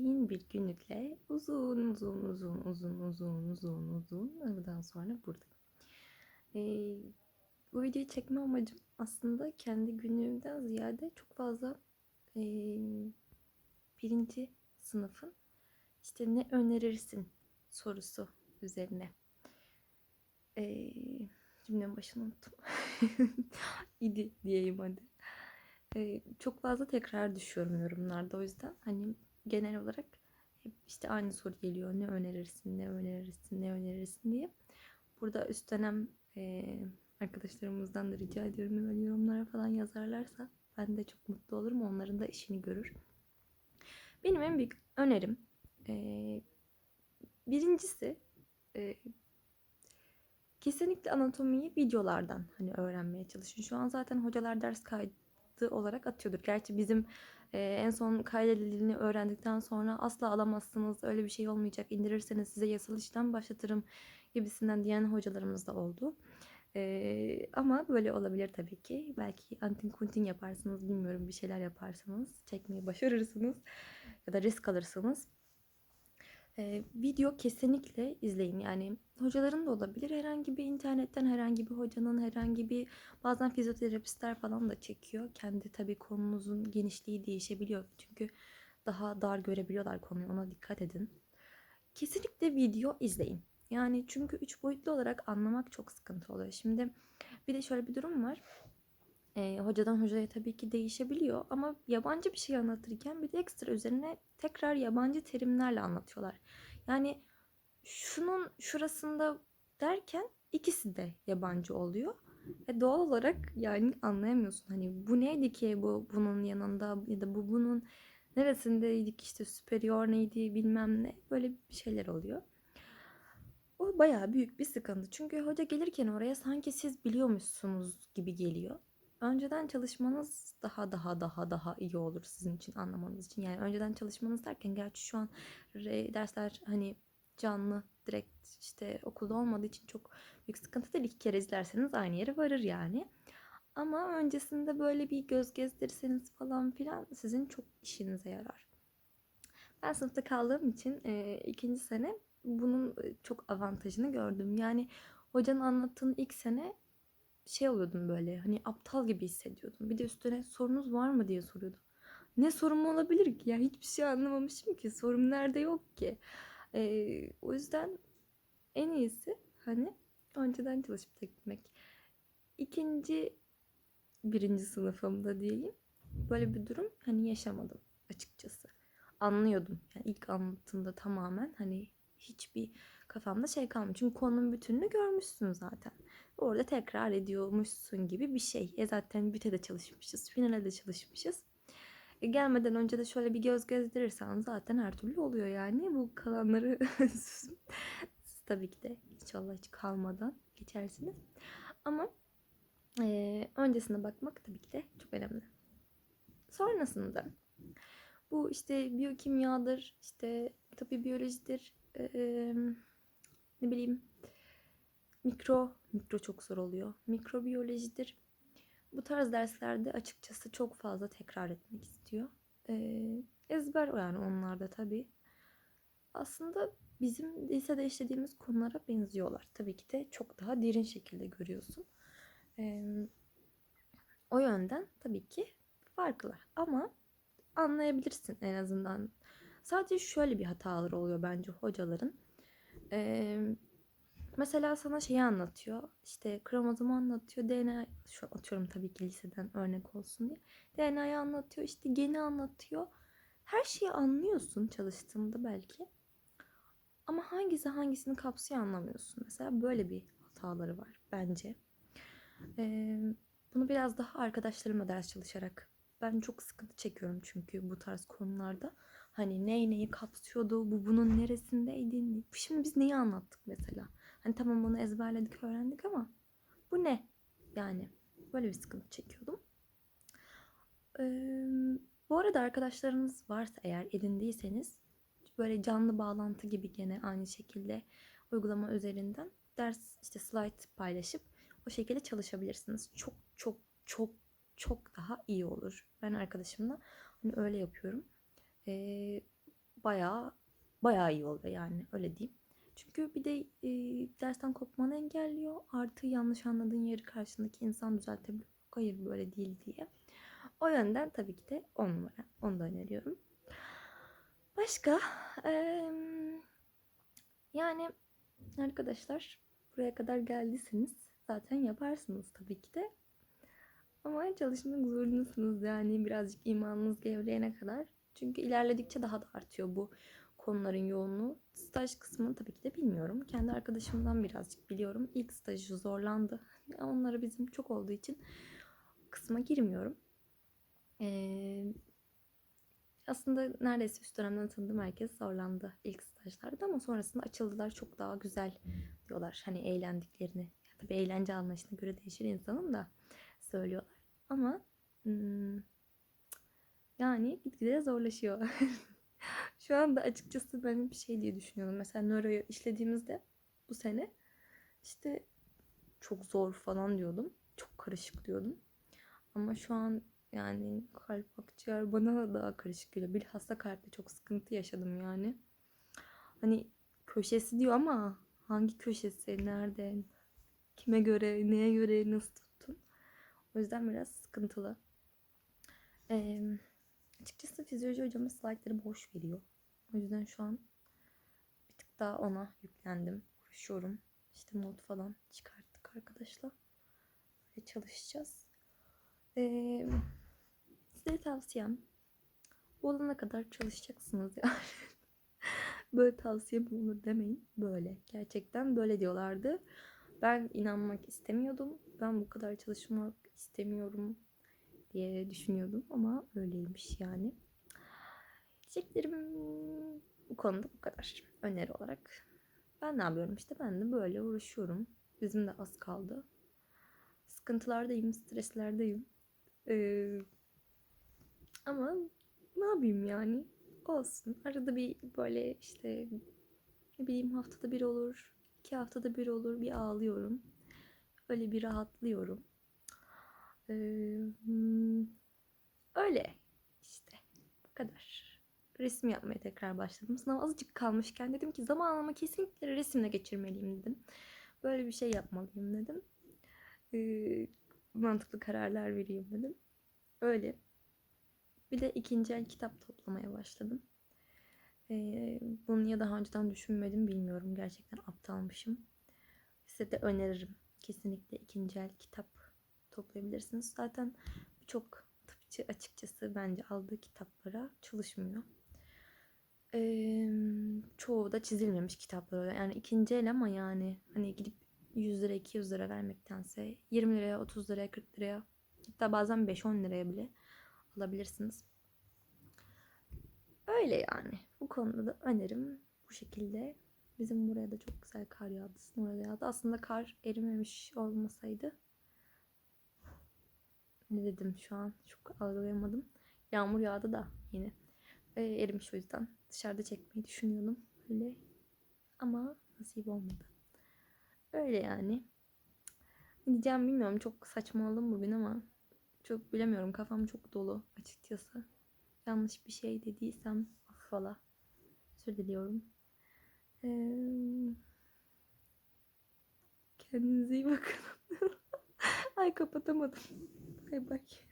izleyin bir günlükle uzun uzun uzun uzun uzun uzun uzun aradan sonra burada. Ee, bu videoyu çekme amacım aslında kendi günlüğümden ziyade çok fazla ee, birinci sınıfın işte ne önerirsin sorusu üzerine. Ee, cümlenin başını unuttum. İdi diyeyim hadi. Ee, çok fazla tekrar düşüyorum yorumlarda o yüzden hani genel olarak hep işte aynı soru geliyor. Ne önerirsin, ne önerirsin, ne önerirsin diye. Burada üst dönem e, arkadaşlarımızdan da rica ediyorum böyle yorumlara falan yazarlarsa ben de çok mutlu olurum. Onların da işini görür. Benim en büyük önerim e, birincisi e, kesinlikle anatomiyi videolardan hani öğrenmeye çalışın. Şu an zaten hocalar ders kaydı olarak atıyordur. Gerçi bizim e, en son kaydedildiğini öğrendikten sonra asla alamazsınız. Öyle bir şey olmayacak. İndirirseniz size yasal işlem başlatırım gibisinden diyen hocalarımız da oldu. E, ama böyle olabilir tabii ki. Belki antin kuntin yaparsınız. Bilmiyorum bir şeyler yaparsınız. Çekmeyi başarırsınız. Ya da risk alırsınız. Video kesinlikle izleyin. Yani hocaların da olabilir. Herhangi bir internetten herhangi bir hocanın herhangi bir bazen fizyoterapistler falan da çekiyor. Kendi tabii konunuzun genişliği değişebiliyor. Çünkü daha dar görebiliyorlar konuyu. Ona dikkat edin. Kesinlikle video izleyin. Yani çünkü üç boyutlu olarak anlamak çok sıkıntı oluyor. Şimdi bir de şöyle bir durum var. E, hocadan hocaya tabii ki değişebiliyor ama yabancı bir şey anlatırken bir de ekstra üzerine tekrar yabancı terimlerle anlatıyorlar. Yani şunun şurasında derken ikisi de yabancı oluyor. E doğal olarak yani anlayamıyorsun. Hani bu neydi ki bu bunun yanında ya da bu bunun neresindeydik işte superior neydi bilmem ne böyle bir şeyler oluyor. O bayağı büyük bir sıkıntı. Çünkü hoca gelirken oraya sanki siz biliyormuşsunuz gibi geliyor önceden çalışmanız daha daha daha daha iyi olur sizin için anlamanız için. Yani önceden çalışmanız derken gerçi şu an dersler hani canlı direkt işte okulda olmadığı için çok büyük sıkıntı değil. İki kere izlerseniz aynı yere varır yani. Ama öncesinde böyle bir göz gezdirseniz falan filan sizin çok işinize yarar. Ben sınıfta kaldığım için e, ikinci sene bunun çok avantajını gördüm. Yani hocanın anlattığın ilk sene şey oluyordum böyle hani aptal gibi hissediyordum. Bir de üstüne sorunuz var mı diye soruyordu. Ne sorum olabilir ki? Ya hiçbir şey anlamamışım ki. Sorum nerede yok ki. Ee, o yüzden en iyisi hani önceden çalışıp gitmek. İkinci birinci sınıfımda diyeyim. Böyle bir durum hani yaşamadım açıkçası. Anlıyordum. Yani ilk anlattığımda tamamen hani hiçbir kafamda şey kalmıyor. Çünkü konunun bütününü görmüşsün zaten. Orada tekrar ediyormuşsun gibi bir şey. E zaten büte de çalışmışız. Finale de çalışmışız. E gelmeden önce de şöyle bir göz gezdirirsen zaten her türlü oluyor yani. Bu kalanları tabii ki de inşallah hiç kalmadan geçersiniz. Ama e, öncesine bakmak tabii ki de çok önemli. Sonrasında bu işte biyokimyadır, işte tabii biyolojidir, e, ne bileyim mikro, mikro çok zor oluyor. Mikrobiyolojidir. Bu tarz derslerde açıkçası çok fazla tekrar etmek istiyor. Ee, ezber yani onlarda tabii. Aslında bizim lisede işlediğimiz konulara benziyorlar. Tabii ki de çok daha derin şekilde görüyorsun. Ee, o yönden tabii ki farklı. Ama anlayabilirsin en azından. Sadece şöyle bir hatalar oluyor bence hocaların. Ee, Mesela sana şeyi anlatıyor. İşte kromozomu anlatıyor. DNA şu atıyorum tabii ki liseden örnek olsun diye. DNA'yı anlatıyor. işte geni anlatıyor. Her şeyi anlıyorsun çalıştığında belki. Ama hangisi hangisini kapsıyor anlamıyorsun. Mesela böyle bir hataları var bence. Ee, bunu biraz daha arkadaşlarımla ders çalışarak ben çok sıkıntı çekiyorum çünkü bu tarz konularda. Hani ney neyi kapsıyordu, bu bunun neresindeydi. Şimdi biz neyi anlattık mesela? Hani tamam bunu ezberledik, öğrendik ama bu ne? Yani böyle bir sıkıntı çekiyordum. Ee, bu arada arkadaşlarınız varsa eğer edindiyseniz böyle canlı bağlantı gibi gene aynı şekilde uygulama üzerinden ders işte slide paylaşıp o şekilde çalışabilirsiniz. Çok çok çok çok daha iyi olur. Ben arkadaşımla hani öyle yapıyorum. Ee, bayağı bayağı iyi oluyor yani öyle diyeyim. Çünkü bir de e, dersten kopmanı engelliyor. Artı yanlış anladığın yeri karşındaki insan düzeltebiliyor. Hayır böyle değil diye. O yönden tabii ki de 10 numara. Onu da öneriyorum. Başka? Eee, yani arkadaşlar buraya kadar geldiyseniz zaten yaparsınız tabii ki de. Ama çalışmak zorundasınız yani birazcık imanınız gevreyene kadar. Çünkü ilerledikçe daha da artıyor bu konuların yoğunluğu. Staj kısmını tabii ki de bilmiyorum. Kendi arkadaşımdan birazcık biliyorum. İlk stajı zorlandı. Onlara bizim çok olduğu için kısma girmiyorum. Ee, aslında neredeyse üst dönemden tanıdığım herkes zorlandı ilk stajlarda ama sonrasında açıldılar çok daha güzel diyorlar. Hani eğlendiklerini. Tabii eğlence anlayışına göre değişir insanın da söylüyorlar. Ama hmm, yani gitgide zorlaşıyor. Şu anda açıkçası ben bir şey diye düşünüyorum. Mesela nöroyu işlediğimizde bu sene işte çok zor falan diyordum. Çok karışık diyordum. Ama şu an yani kalp akciğer bana daha karışık geliyor. Bilhassa kalpte çok sıkıntı yaşadım yani. Hani köşesi diyor ama hangi köşesi, nerede, kime göre, neye göre, nasıl tuttum. O yüzden biraz sıkıntılı. Ee, açıkçası fizyoloji hocamız slaytları boş veriyor. O yüzden şu an bir tık daha ona yüklendim. Uğraşıyorum. İşte not falan çıkarttık arkadaşlar. Böyle çalışacağız. Ee, size tavsiyem bu olana kadar çalışacaksınız yani. böyle tavsiye mi olur demeyin. Böyle. Gerçekten böyle diyorlardı. Ben inanmak istemiyordum. Ben bu kadar çalışmak istemiyorum diye düşünüyordum ama öyleymiş yani. Diyeceklerim bu konuda bu kadar. Öneri olarak. Ben ne yapıyorum işte ben de böyle uğraşıyorum. Bizim de az kaldı. Sıkıntılardayım, streslerdeyim. Ee, ama ne yapayım yani? Olsun. Arada bir böyle işte ne bileyim haftada bir olur. iki haftada bir olur. Bir ağlıyorum. Öyle bir rahatlıyorum. Hmm, öyle işte. Bu kadar. Resim yapmaya tekrar başladım. Sınav azıcık kalmışken dedim ki zamanımı kesinlikle resimle geçirmeliyim dedim. Böyle bir şey yapmalıyım dedim. Ee, mantıklı kararlar vereyim dedim. Öyle. Bir de ikinci el kitap toplamaya başladım. Ee, bunu ya daha önceden düşünmedim bilmiyorum. Gerçekten aptalmışım. Size de öneririm. Kesinlikle ikinci el kitap toplayabilirsiniz. Zaten birçok tıpçı açıkçası bence aldığı kitaplara çalışmıyor. Ee, çoğu da çizilmemiş kitaplar oluyor. Yani ikinci el ama yani hani gidip 100 lira 200 lira vermektense 20 liraya 30 liraya 40 liraya hatta bazen 5-10 liraya bile alabilirsiniz. Öyle yani. Bu konuda da önerim bu şekilde. Bizim buraya da çok güzel kar yağdı. Orada yağdı. Aslında kar erimemiş olmasaydı ne dedim şu an çok algılayamadım. Yağmur yağdı da yine. E, erimiş o yüzden. Dışarıda çekmeyi düşünüyordum. Öyle. Ama nasip olmadı. Öyle yani. Ne diyeceğim bilmiyorum. Çok saçmaladım bugün ama çok bilemiyorum. Kafam çok dolu açıkçası. Yanlış bir şey dediysem affola. Özür diliyorum. Ee, kendinize iyi bakın. Ay kapatamadım. Bay bay.